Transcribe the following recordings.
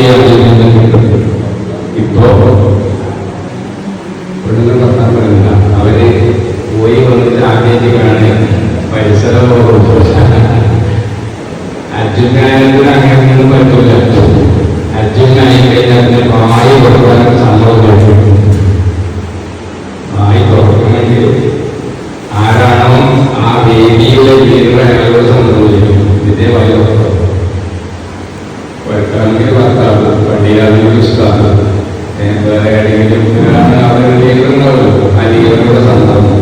വഴി അതിൽ നിന്ന് കിട്ടും ഇപ്പോ പറയുന്ന അവർ പോയി വന്നിട്ട് ആഗ്രഹിക്കുകയാണ് കാണുക പരിസരം അർജുനായാലും അങ്ങനെ പറ്റില്ല പള്ളിയാണെങ്കിൽ ഉസ്താദ് വേറെ ഏതെങ്കിലും ആ ലീഡറുടെ സന്ദർഭം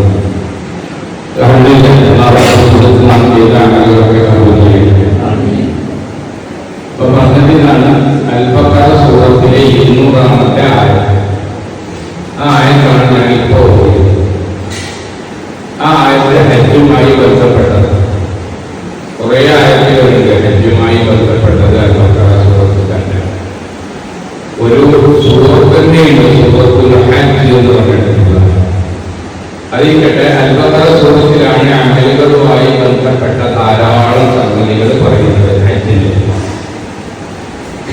അപ്പൊ പറഞ്ഞതിനാണ് അല്പകാല സൂറത്തിലെ ഇരുന്നൂറാമത്തെ ആയ. ആ ആയത്താണ് ഞാൻ ആ ആയത്തെ ഹജ്ജുമായി ബന്ധപ്പെട്ടത്. കുറേ ഒരു സൂറത്ത് തന്നെയുണ്ട് സൂറത്തുൽ ഹജ്ജ് എന്ന് പറഞ്ഞിട്ടുള്ളത് അതിരിക്കട്ടെ അൽബദർ സൂറത്തിലാണ് അമലുകളുമായി ബന്ധപ്പെട്ട ധാരാളം സംഗതികൾ പറയുന്നത് ഹജ്ജിന്റെ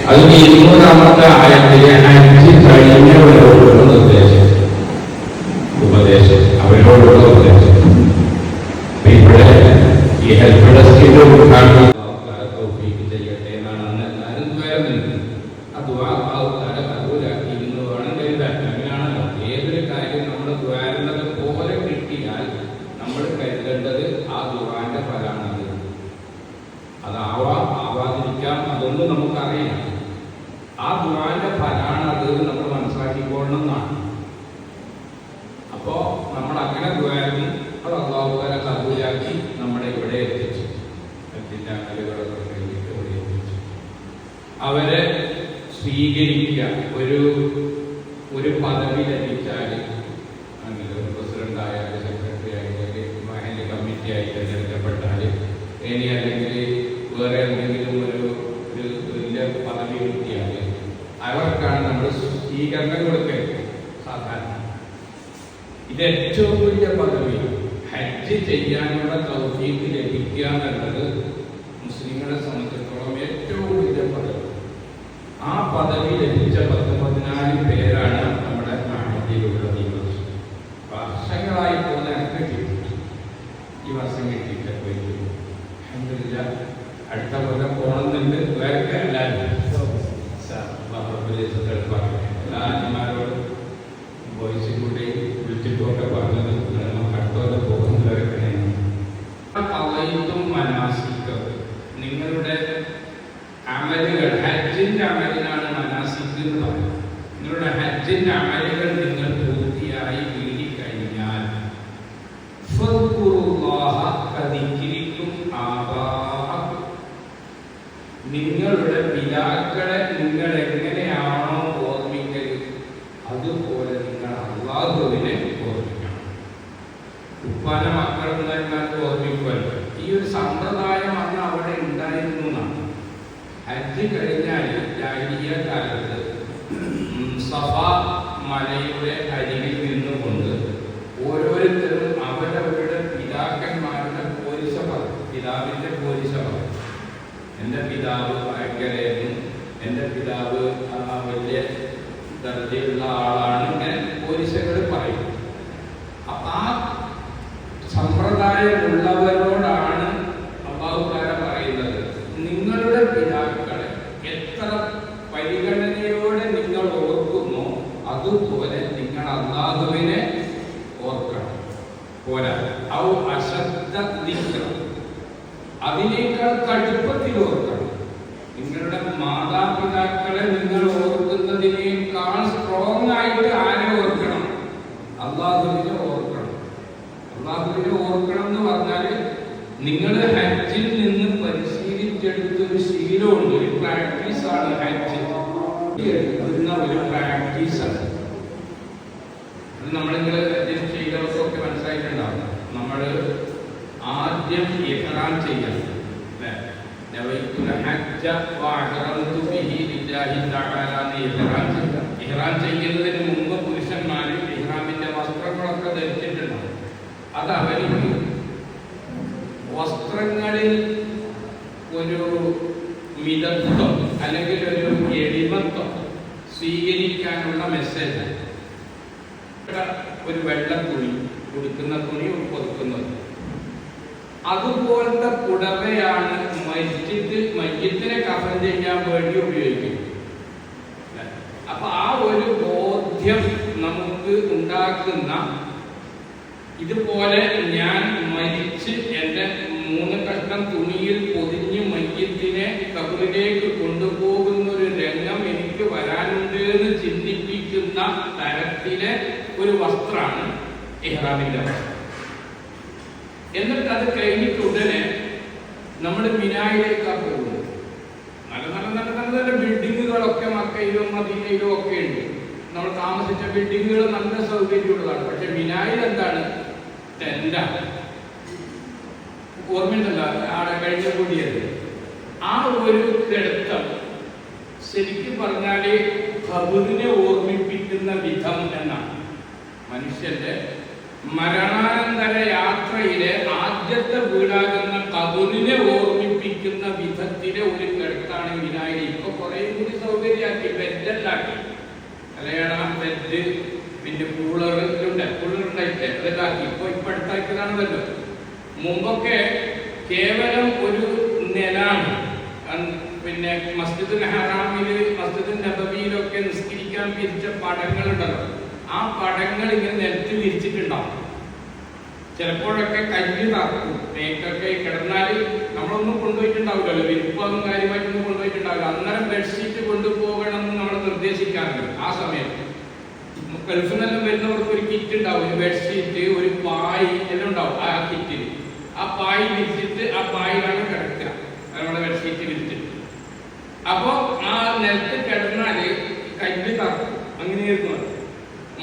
അതിന് ഇരുന്നൂറാമത്തെ ആയത്തിലെ ഹജ്ജ് കഴിഞ്ഞവരോടുള്ള നിർദ്ദേശം ഉപദേശം അവരോടുള്ള ഉപദേശം അപ്പൊ ഇവിടെ ഈ ഹെൽപ്പ് ഡെസ്കിന്റെ ഉദ്ഘാടനം കിട്ടിയാൽ നമ്മൾ കരുതേണ്ടത് ആ ദുആന്റെ ഫലമാണത്. അതാവാം ആവാതിരിക്കാം അതൊന്നും നമുക്കറിയാം ആ ദുആന്റെ ഫലമാണത് നമ്മൾ മനസ്സിലാക്കിക്കൊള്ളണം എന്നാണ് അപ്പോ നമ്മൾ അങ്ങനെ ദ്വാരം അത് അള്ളാഹുക്കാരെ കബൂലാക്കി നമ്മളെ ഇവിടെ എത്തിച്ചു. ഇവിടെ എത്തിച്ചു. അവരെ സ്വീകരിക്കുക. ഒരു ഒരു പദവി ലഭിച്ചാൽ പ്രസിഡന്റ് ആയാലും സെക്രട്ടറി ആയാലും മഹല്ല് കമ്മിറ്റി ആയി തിരഞ്ഞെടുക്കപ്പെട്ടാൽ ഇനി അല്ലെങ്കിൽ വേറെ എന്തെങ്കിലും ഒരു വലിയ പദവി കിട്ടിയാൽ അവർക്കാണ് നമ്മൾ സ്വീകരണം കൊടുക്കുന്നത് സാധാരണ. ഇത് ഏറ്റവും വലിയ പദവി ഹജ്ജ് ചെയ്യാനുള്ള തൗഫീഖ് ലഭിക്കുക എന്നുള്ളത് മുസ്ലിങ്ങളെ സംബന്ധിച്ചിടത്തോളം ഏറ്റവും വലിയ പദവി. ആ പദവി ലഭിച്ച പത്ത് പതിനാല് പേരാണ് നമ്മുടെ നാട്ടിലുള്ളത് ഈ വർഷം വർഷങ്ങളായി പോകുന്ന എനിക്ക് കിട്ടി ഈ വർഷം കിട്ടിയിട്ട് പോയിട്ട് അൽഹംദുലില്ലാ. അടുത്ത കൊല്ലം പോകണമെന്നുണ്ട് വേറെ എല്ലാവരും എല്ലാ ആന്റിമാരോടും വോയിസിൽ കൂടി വിളിച്ചിട്ടുമൊക്കെ പറഞ്ഞത് നമുക്ക് കട്ടോലെ പോകുന്നവരൊക്കെ കളയുത്തും മനാസിക്ക് നിങ്ങളുടെ അമലുകൾ ഹജ്ജിന്റെ അമലിനാണ് മനാസിക്ക് എന്ന് പറയുന്നത്. നിങ്ങളുടെ ഹജ്ജിന്റെ അമലുകൾ പിതാക്കളെ നിങ്ങൾ എങ്ങനെയാണോ ഓർമ്മിക്കൽ അതുപോലെ നിങ്ങൾ അള്ളാഹുവിനെ ഓർമ്മിക്കണം. ഉപ്പാന മക്കളെന്നാൽ ഓർമ്മിക്കുമല്ലോ. ഈ ഒരു സമ്പ്രദായം അന്ന് അവിടെ ഉണ്ടായിരുന്നു എന്നാണ്. ഹജ്ജ് കഴിഞ്ഞാൽ ജാഹിലിയ കാലത്ത് സഫ മലയുടെ അരികിൽ നിന്നുകൊണ്ട് എന്റെ പിതാവ് ഭയങ്കരയായിരുന്നു എന്റെ പിതാവ് വലിയ ദർജയുള്ള ആളാണ് ഇങ്ങനെ പോലീസുകൾ പറയും. അപ്പം ആ സമ്പ്രദായമുള്ളവരോടാണ് അള്ളാഹുക്കാര പറയുന്നത് നിങ്ങളുടെ പിതാക്കളെ എത്ര പരിഗണനയോടെ നിങ്ങൾ ഓർക്കുന്നു അതുപോലെ നിങ്ങൾ അള്ളാഹുവിനെ ഓർക്കണം പോരാ ഔ അശ്രദ്ധ ദിക്രം അതിനേക്കാൾ കടുപ്പത്തിൽ ഓർക്കണം. നിങ്ങളുടെ മാതാപിതാക്കളെ നിങ്ങൾ ഓർക്കുന്നതിനേക്കാൾ സ്ട്രോങ് ആയിട്ട് ആരെ ഓർക്കണം? അള്ളാഹുവിനെ ഓർക്കണം. അള്ളാഹുവിനെ ഓർക്കണം എന്ന് പറഞ്ഞാൽ നിങ്ങൾ ഹജ്ജിൽ നിന്ന് പരിശീലിച്ചെടുത്തൊരു ശീലമുണ്ട്. ഒരു പ്രാക്ടീസ് ആണ് ഹജ്ജ്. എടുക്കുന്ന ഒരു പ്രാക്ടീസാണ് അത് നമ്മളിങ്ങനെ ഹജ്ജിൽ ചെയ്തവർക്കൊക്കെ മനസ്സിലായിട്ടുണ്ടാവും. നമ്മൾ എന്ന് ഇഹ്റാം ചെയ്യാം. ഇഹ്റാം ചെയ്യുന്നതിന് മുമ്പ് പുരുഷന്മാർ ഇഹ്റാമിന്റെ വസ്ത്രങ്ങളൊക്കെ ധരിച്ചിട്ടുണ്ടാവും അത് അവർക്ക് വസ്ത്രങ്ങളിൽ ഒരു മിതത്വം അല്ലെങ്കിൽ ഒരു എളിമത്വം സ്വീകരിക്കാനുള്ള മെസ്സേജ് ഒരു വെള്ള തുണി ഉടുക്കുന്ന തുണി അതുപോലത്തെ പുടവയാണ് മസ്ജിദ് മസ്ജിദിനെ കഫൻ ചെയ്യാൻ വേണ്ടി ഉപയോഗിക്കുന്നത്. അപ്പൊ ആ ഒരു ബോധ്യം നമുക്ക് ഉണ്ടാക്കുന്ന ഇതുപോലെ ഞാൻ മരിച്ച് എന്റെ മൂന്ന് കഷ്ണം തുണിയിൽ പൊതിഞ്ഞ് മയ്യത്തിനെ കബറിലേക്ക് കൊണ്ടുപോകുന്ന ഒരു രംഗം എനിക്ക് വരാനുണ്ട് എന്ന് ചിന്തിപ്പിക്കുന്ന തരത്തിലെ ഒരു വസ്ത്രമാണ് ഇഹ്റാമിന്റെ വസ്ത്രം. എന്നിട്ട് അത് കഴിഞ്ഞിട്ട് നമ്മൾ മിനായിലേക്കാണ് പോകുന്നത് നല്ല നല്ല നല്ല നല്ല നല്ല ബിൽഡിങ്ങുകളൊക്കെ മക്കയിലും മദീനയിലും ഒക്കെ ഉണ്ട്. നമ്മൾ താമസിച്ച ബിൽഡിങ്ങുകൾ നല്ല സൗകര്യമുള്ളതാണ്. പക്ഷെ മിനായിൽ എന്താണ്? ടെന്റാണ് ഓർമ്മയുണ്ടല്ലോ? ആടെ കഴിഞ്ഞ കൂടിയത്. ആ ഒരു കിടത്തം ശരിക്കും പറഞ്ഞാൽ ഖബറിനെ ഓർമ്മിപ്പിക്കുന്ന വിധം എന്നാണ്. മനുഷ്യന്റെ മരണാനന്തര യാത്രയിലെ ആദ്യത്തെ വീടാകുന്ന കതുലിനെ ഓർമ്മിപ്പിക്കുന്ന വിധത്തിലെ ഒരു കിടത്താണ് വിനായകി ഇപ്പൊ കുറെ കൂടി സൗകര്യമാക്കി ബെഡെല്ലാക്കി കല്യാണ ബെഡ് പിന്നെ കൂളറുണ്ട് കൂളറുണ്ടായിട്ട് അതെല്ലാക്കി ഇപ്പൊ ഇപ്പൊ അടുത്താക്കിയതാണല്ലോ. മുമ്പൊക്കെ കേവലം ഒരു നിലാണ്. പിന്നെ മസ്ജിദ് ഹറാമിൽ മസ്ജിദ് നബബിയിലൊക്കെ നിസ്കരിക്കാൻ പിരിച്ച പടങ്ങളുണ്ടല്ലോ. ആ പടങ്ങൾ ഇങ്ങനെ നിലത്ത് വിരിച്ചിട്ടുണ്ടാവും. ചിലപ്പോഴൊക്കെ കല്ല് നടക്കും തേക്കൊക്കെ കിടന്നാൽ നമ്മളൊന്നും കൊണ്ടുപോയിട്ടുണ്ടാവില്ലല്ലോ. വിരിപ്പൊന്നും കാര്യമായിട്ടൊന്നും കൊണ്ടുപോയിട്ടുണ്ടാവില്ല. അന്നേരം ബെഡ്ഷീറ്റ് കൊണ്ടുപോകണമെന്ന് നമ്മൾ നിർദ്ദേശിക്കാറുണ്ട് ആ സമയത്ത് ഗൾഫിൽ നിന്നെല്ലാം വരുന്നവർക്ക് ഒരു കിറ്റ് ഉണ്ടാവും. ഒരു ബെഡ്ഷീറ്റ് ഒരു പായ് എല്ലാം ഉണ്ടാവും ആ കിറ്റിൽ ആ പായ് വിരിച്ചിട്ട് ആ പായിലാണ് കിടക്കുക. നമ്മുടെ ബെഡ്ഷീറ്റ് വിരിച്ചിട്ട്. അപ്പോ ആ നിലത്ത് കിടന്നാൽ കല്ല് തറക്കും അങ്ങനെയായിരുന്നു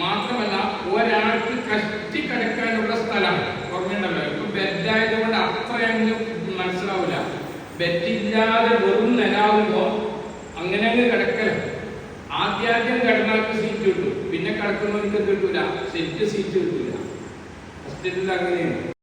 മാത്രമല്ല ഒരാൾക്ക് കഷ്ടി കിടക്കാനുള്ള സ്ഥലമാണ് ഓർമ്മയുണ്ടല്ലോ ഇപ്പൊ ബെഡായതുകൊണ്ട് കൊണ്ട് അത്രയെങ്കിലും മനസ്സിലാവില്ല ബെറ്റില്ലാതെ വെറും നിലാവുമ്പോ അങ്ങനെ അങ്ങ് കിടക്കല. ആദ്യാദ്യം കിടന്നാൾക്ക് സീറ്റ് കിട്ടും. പിന്നെ കിടക്കുന്നവർക്ക് കിട്ടൂല? സെറ്റ് സീറ്റ് കിട്ടൂല. ഫസ്റ്റിൽ അങ്ങനെയാണ്.